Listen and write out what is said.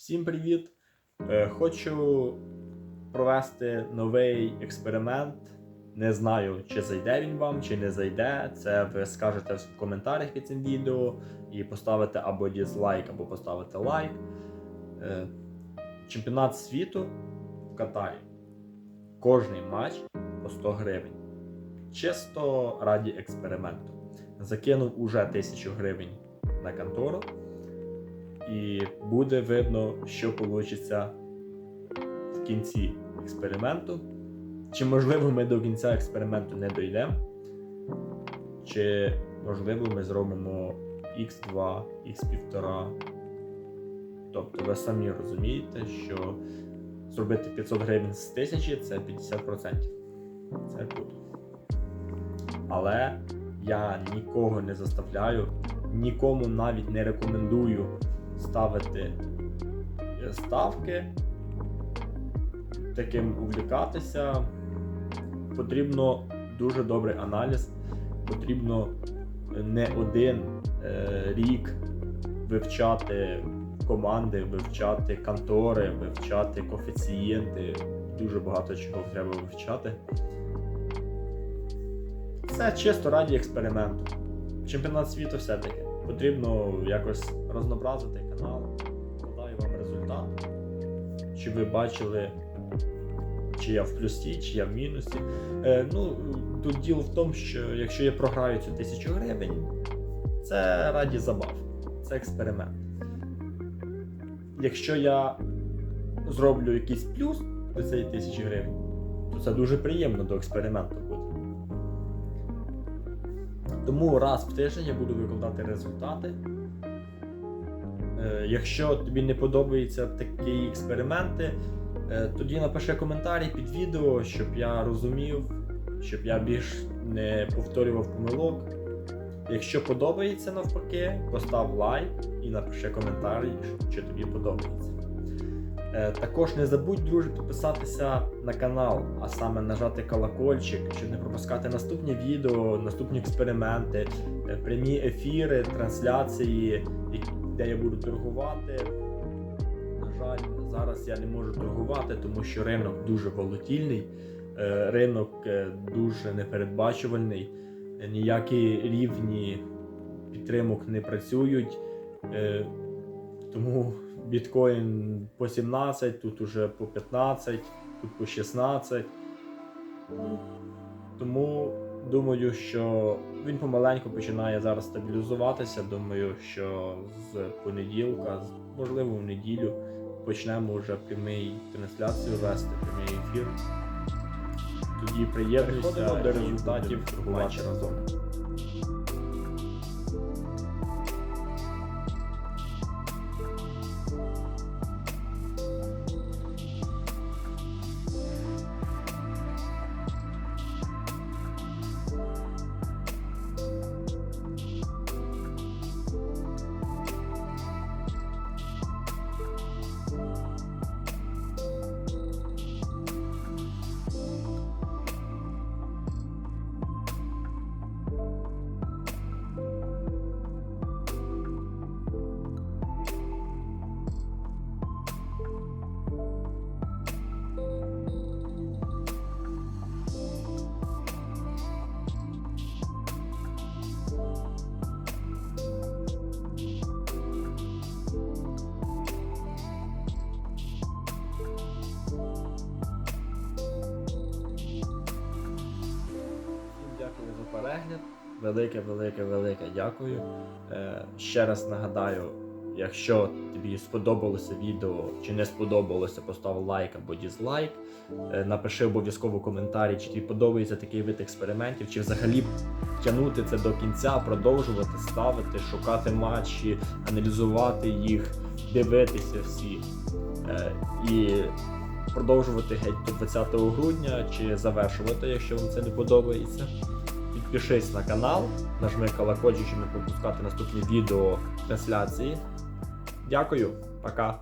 Всім привіт! Е, Хочу провести новий експеримент. Не знаю, чи зайде він вам, чи не зайде. Це ви скажете в коментарях під цим відео і поставите або дізлайк, або поставите лайк. Е, Чемпіонат світу в Катарі. Кожний матч по 100 гривень. Чисто раді експерименту. Закинув уже 1000 гривень на контору. І буде видно, що вийде в кінці експерименту. Чи можливо ми до кінця експерименту не дійдемо, чи можливо ми зробимо X2, X1,5. Тобто ви самі розумієте, що зробити 500 гривень з 1000 це 50%. Це круто. Але я нікого не заставляю, нікому навіть не рекомендую ставити е, ставки, таким увлікатися. Потрібно дуже добрий аналіз, потрібно не один е, рік вивчати команди, вивчати контори, вивчати коефіцієнти. Дуже багато чого треба вивчати. Це чисто раді експерименту. Чемпіонат світу все-таки. Потрібно якось рознообразити канал. Подаю вам результат. Чи ви бачили, чи я в плюсі, чи я в мінусі. Е, ну, тут діло в тому, що якщо я програю цю тисячу гривень, це раді забав. Це експеримент. Якщо я зроблю якийсь плюс до цієї тисячі гривень, то це дуже приємно до експерименту буде. Тому раз в тиждень я буду викладати результати. Е, Якщо тобі не подобаються такі експерименти, е, тоді напиши коментарі під відео, щоб я розумів, щоб я більш не повторював помилок. Якщо подобається навпаки, постав лайк і напиши коментарі, що тобі подобається. Е, Також не забудь, друже, підписатися на канал, а саме нажати колокольчик, щоб не пропускати наступні відео, наступні експерименти, е, прямі ефіри, трансляції, де я буду торгувати. На жаль, зараз я не можу торгувати, тому що ринок дуже волатільний, е, ринок дуже непередбачувальний, ніякі рівні підтримок не працюють. Тому біткоін по 17, тут уже по 15, тут по 16. Тому думаю, що він помаленьку починає зараз стабілізуватися. Думаю, що з понеділка, можливо, в неділю почнемо вже прямий трансляцію вести, прямий ефір. Тоді приєднуйся до результатів матчу. разом. Перегляд. Велике, велике, велике дякую. Е, ще раз нагадаю, якщо тобі сподобалося відео чи не сподобалося, постав лайк або дізлайк. Е, напиши обов'язково коментарі, чи тобі подобається такий вид експериментів, чи взагалі тягнути це до кінця, продовжувати, ставити, шукати матчі, аналізувати їх, дивитися всі. Е, і продовжувати геть до 20 грудня чи завершувати, якщо вам це не подобається. Підпишись на канал, нажми колокольчик, щоб не пропускати наступні відео трансляції. Дякую, пока.